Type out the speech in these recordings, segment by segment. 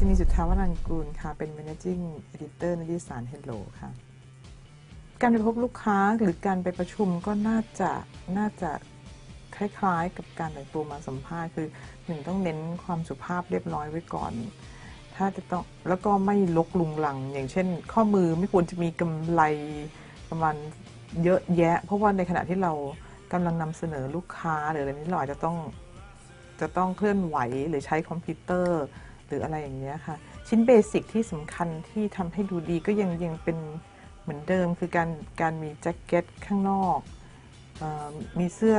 ษณีสุทธาวรังกูลค่ะ เป็น managing editor นิตยสาร Hello ค่ะ การไปพบลูกค้าหรือการไปประชุมก็น่าจะน่าจะคล้ายๆ กับการแต่งตัวมาสัมภาษณ์คือหนึ่งต้องเน้นความสุภาพเรียบร้อยไว้ก่อน ถ้าจะต้องแล้วก็ไม่ลกลุงลัง อย่างเช่น ข้อมือไม่ควรจะมีกำไรกำลังเยอะแยะ เพราะว่าในขณะที่เรากำลังนำเสนอลูกค้าหรืออะไรนี้เราอาจจะต้องจะต้องเคลื่อนไหวหรือใช้คอมพิวเตอร์ หรืออะไรอย่างเงี้ยค่ะ ชิ้นเบสิกที่สำคัญที่ทำให้ดูดีก็ยังยังเป็นเหมือนเดิมคือการการมีแจ็คเก็ตข้างนอกออมีเสื้อ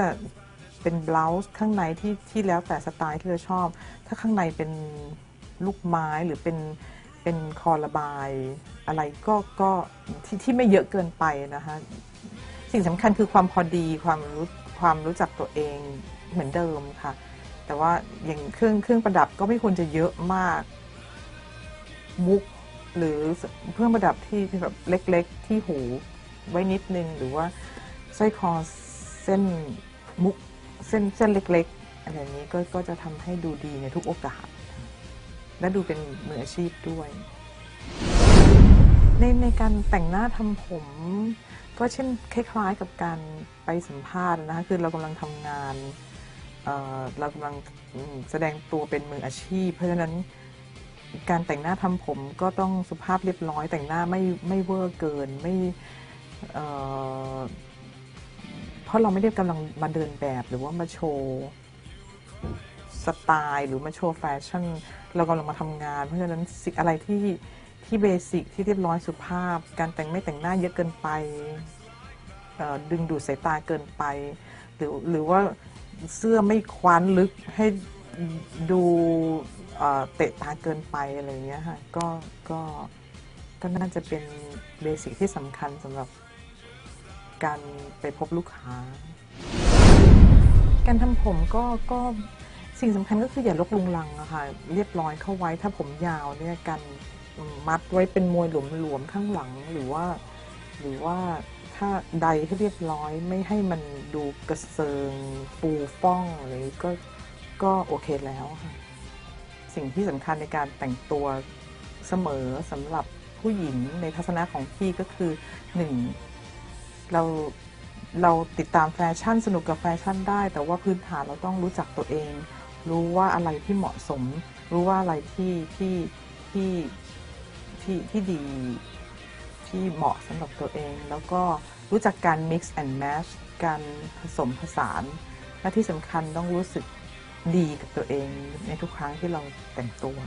เป็นบล u ส์ข้างในที่ที่แล้วแต่สไตล์ที่เราชอบ ถ้าข้างในเป็นลูกไม้หรือเป็นเป็นคอระบายอะไรก็ก็ที่ที่ไม่เยอะเกินไปนะคะสิ่งสำคัญคือความพอดีความรู้ความรู้จักตัวเองเหมือนเดิมค่ะ แต่ว่าอย่างเครื่องเครื่องประดับก็ไม่ควรจะเยอะมาก มุกหรือเครื่องประดับที่แบบเล็ก ๆ ที่หูไว้นิดนึง หรือว่าสร้อยคอเส้นมุกเส้นเส้นเล็กๆอะไรนี้ก็ก็จะทำให้ดูดีในทุกโอกาส และดูเป็นมืออาชีพด้วย ในในการแต่งหน้าทำผม ก็เช่นคล้าย ๆกับการไปสัมภาษณ์นะคะคือเรากำลังทำงาน เเรากำลังแสดงตัวเป็นมืออาชีพ เพราะฉะนั้นการแต่งหน้าทำผมก็ต้องสุภาพเรียบร้อย แต่งหน้าไม่ไม่เวอร์เกินไม่เเพราะเราไม่ได้กำลังมาเดินแบบหรือว่ามาโชว์สไตล์หรือมาโชว์แฟชั่น เรากำลังมาทำงาน เพราะฉะนั้นสิ่งอะไรที่ที่เบสิกที่เรียบร้อยสุภาพ การแต่งไม่แต่งหน้าเยอะเกินไปดึงดูดสายตาเกินไป หรือหรือว่า เสื้อไม่คว้านลึกให้ดูเตะตาเกินไปอะไรเงี้ยค่ะก็ก็ก็น่าจะเป็นเบสิกที่สำคัญสำหรับการไปพบลูกค้า การทำผมก็ก็สิ่งสำคัญก็คืออย่าลกลุงลังอะค่ะเรียบร้อยเข้าไว้ถ้าผมยาวเนี่ยการมัดไว้เป็นมวยหลวมๆข้างหลังหรือว่า หรือว่าถ้าใดให้เรียบร้อยไม่ให้มันดูกระเซิงปูฟ้องอะไรก็ก็โอเคแล้วค่ะ สิ่งที่สำคัญในการแต่งตัวเสมอสำหรับผู้หญิงในทัศนะของพี่ก็คือหนึ่งเราเราติดตามแฟชั่นสนุกกับแฟชั่นได้ แต่ว่าพื้นฐานเราต้องรู้จักตัวเอง รู้ว่าอะไรที่เหมาะสม รู้ว่าอะไรที่ที่ที่ที่ที่ดี ที่เหมาะสำหรับตัวเอง แล้วก็รู้จักการ mix and match การผสมผสาน และที่สำคัญต้องรู้สึกดีกับตัวเองในทุกครั้งที่เราแต่งตัว